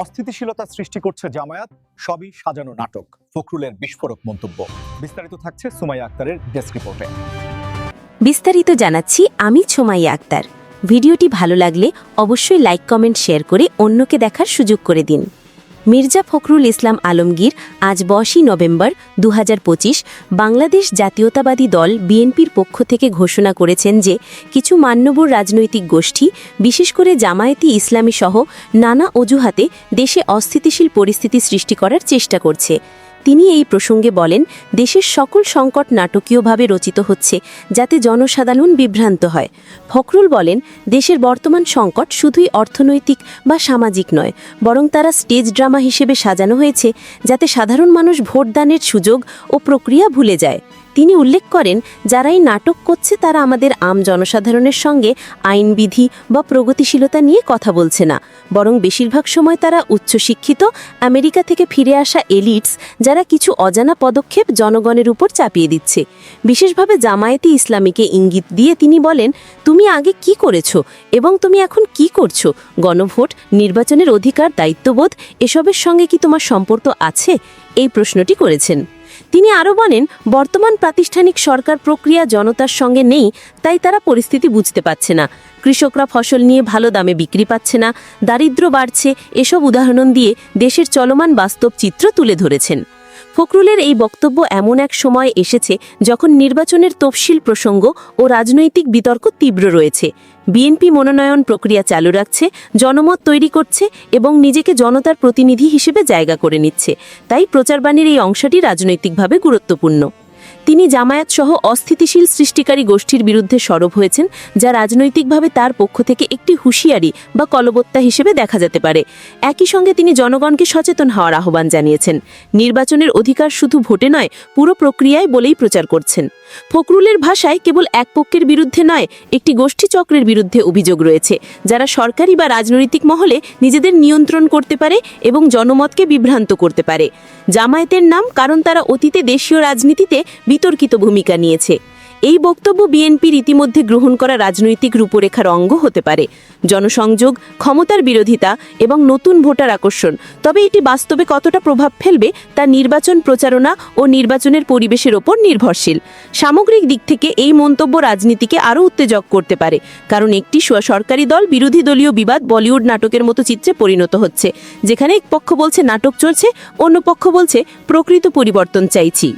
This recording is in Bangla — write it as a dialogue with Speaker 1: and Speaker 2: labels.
Speaker 1: অস্থিতিশীলতা সৃষ্টি করছে জামায়াত, সবই সাজানো নাটক। ফখরুলের বিস্ফোরক মন্তব্য। বিস্তারিত থাকছে সুমাইয়া আক্তারের ডেস্ক রিপোর্টে।
Speaker 2: বিস্তারিত জানাচ্ছি, আমি ছোমাইয়া আক্তার। ভিডিওটি ভালো লাগলে অবশ্যই লাইক, কমেন্ট, শেয়ার করে অন্যকে দেখার সুযোগ করে দিন। মির্জা ফখরুল ইসলাম আলমগীর আজ বশই নভেম্বর দু হাজার পঁচিশ। বাংলাদেশ জাতীয়তাবাদী দল বিএনপির পক্ষ থেকে ঘোষণা করেছেন যে কিছু মান্যবর রাজনৈতিক গোষ্ঠী, বিশেষ করে জামায়াতি ইসলামী সহ নানা অজুহাতে দেশে অস্থিতিশীল পরিস্থিতি সৃষ্টি করার চেষ্টা করছে। তিনি এই প্রসঙ্গে বলেন, দেশের সকল সংকট নাটকীয়ভাবে রচিত হচ্ছে, যাতে জনসাধারণ বিভ্রান্ত হয়। ফখরুল বলেন, দেশের বর্তমান সংকট শুধুই অর্থনৈতিক বা সামাজিক নয়, বরং তারা স্টেজ ড্রামা হিসেবে সাজানো হয়েছে, যাতে সাধারণ মানুষ ভোটদানের সুযোগ ও প্রক্রিয়া ভুলে যায়। তিনি উল্লেখ করেন যারা এই নাটক করছে তারা আমাদের আম জনসাধারণের সঙ্গে আইনবিধি বা প্রগতিশীলতা নিয়ে কথা বলছে না। বরং বেশিরভাগ সময় তারা উচ্চশিক্ষিত, আমেরিকা থেকে ফিরে আসা এলিটস, যারা কিছু অজানা পদক্ষেপ জনগণের উপর চাপিয়ে দিচ্ছে। বিশেষভাবে জামায়াতি ইসলামীকে ইঙ্গিত দিয়ে তিনি বলেন, তুমি আগে কি করেছ এবং তুমি এখন কি করছ? গণভোট, নির্বাচনের অধিকার, দায়িত্ববোধ, এসবের সঙ্গে কি তোমার সম্পর্ক আছে? এই প্রশ্নটি করেছেন। তিনি আরও বলেন, বর্তমান প্রাতিষ্ঠানিক সরকার প্রক্রিয়া জনতার সঙ্গে নেই, তাই তারা পরিস্থিতি বুঝতে পারছে না। কৃষকরা ফসল নিয়ে ভালো দামে বিক্রি পাচ্ছে না দারিদ্র বাড়ছে, এসব উদাহরণ দিয়ে দেশের চলমান বাস্তব চিত্র তুলে ধরেছেন। ফখরুলের এই বক্তব্য এমন এক সময় এসেছে যখন নির্বাচনের তফসিল প্রসঙ্গ ও রাজনৈতিক বিতর্ক তীব্র রয়েছে। বিএনপি মনোনয়ন প্রক্রিয়া চালু রাখছে, জনমত তৈরি করছে এবং নিজেকে জনতার প্রতিনিধি হিসেবে জায়গা করে নিচ্ছে। তাই প্রচারবাণীর এই অংশটি রাজনৈতিকভাবে গুরুত্বপূর্ণ। তিনি জামায়াত সহ অস্থিতিশীল সৃষ্টিকারী গোষ্ঠীর বিরুদ্ধে সরব হয়েছেন, যা রাজনৈতিকভাবে তার পক্ষ থেকে একটি হুঁশিয়ারি বা কলবত্তা হিসেবে দেখা যেতে পারে। একই সঙ্গে তিনি জনগণকে সচেতন হওয়ার আহ্বান জানিয়েছেন। নির্বাচনের অধিকার শুধু ভোটে নয়, পুরো প্রক্রিয়ায় বলেই প্রচার করছেন। ফখরুলের ভাষায় কেবল এক পক্ষের বিরুদ্ধে নয়, একটি গোষ্ঠী চক্রের বিরুদ্ধে অভিযোগ রয়েছে, যারা সরকারি বা রাজনৈতিক মহলে নিজেদের নিয়ন্ত্রণ করতে পারে এবং জনমতকে বিভ্রান্ত করতে পারে। জামায়াতের নাম কারণ তারা অতীতে দেশীয় রাজনীতিতে বিতর্কিত ভূমিকা নিয়েছে। এই বক্তব্য বিএনপির ইতিমধ্যে গ্রহণ করা রাজনৈতিক রূপরেখার অঙ্গ হতে পারে। জনসংযোগ, ক্ষমতার বিরোধিতা এবং নতুন ভোটার আকর্ষণ। তবে এটি বাস্তবে কতটা প্রভাব ফেলবে তা নির্বাচন প্রচারণা ও নির্বাচনের পরিবেশের ওপর নির্ভরশীল। সামগ্রিক দিক থেকে এই মন্তব্য রাজনীতিকে আরও উত্তেজক করতে পারে, কারণ একটি সরকারি দল বিরোধী দলীয় বিবাদ বলিউড নাটকের মতো চিত্রে পরিণত হচ্ছে, যেখানে এক পক্ষ বলছে, নাটক চলছে অন্য পক্ষ বলছে, প্রকৃত পরিবর্তন চাইছি।